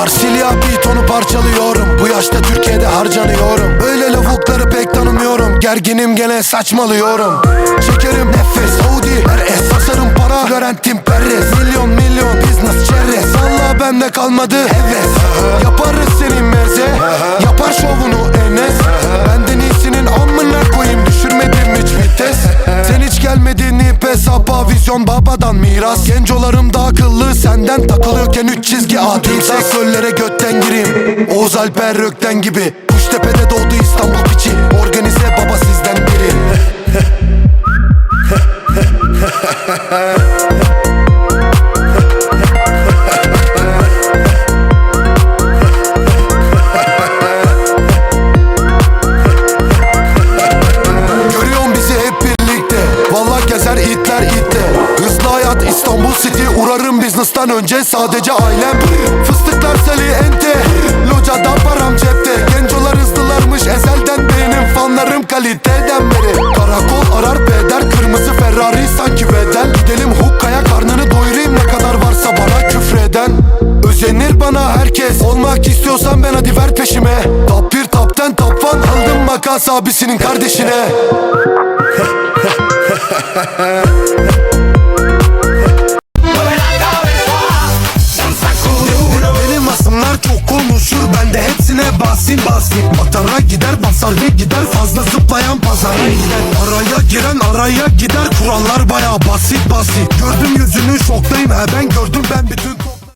Marsilya onu parçalıyorum. Bu yaşta Türkiye'de harcanıyorum. Öyle lavukları pek tanımıyorum. Gerginim gene saçmalıyorum. Çekerim nefes Saudi Her es tasarım para Florentin Perez Milyon milyon business çerez Valla bende kalmadı heves. Yaparız senin meze. Yapar şovunu Enes. Benden iyisinin amına koyayım. Düşürmedim hiç vites? Sen hiç gelmedin ipe sapa Vizyon babadan miras. Gencolarım da akıllı Senden takılıyorken üç çizgi Alper Rökten gibi. Kuştepe'de doğdu İstanbul piçi. Organize baba sizden biri. Görüyorum bizi hep birlikte. Valla gezer itler itle. Hızlı hayat İstanbul City. Urarım business'tan önce sadece ailem. Fıstıklar sali ente Locada param cepte. Gencolar hızlılarmış ezelden Benim fanlarım kaliteden beri. Karakol arar peder Kırmızı Ferrari sanki bedel. Gidelim hukkaya karnını doyurayım Ne kadar varsa bana küfreden. Özenir bana herkes Olmak istiyorsan ben hadi ver peşime. Top 1 top 10 top 1 Aldım makas abisinin kardeşine konuşur Ben de hepsine basin basin Atara gider basar ve gider Fazla zıplayan gider Araya giren araya gider Kurallar baya basit basit. Gördüm yüzünü şoktayım. He ben gördüm ben bütün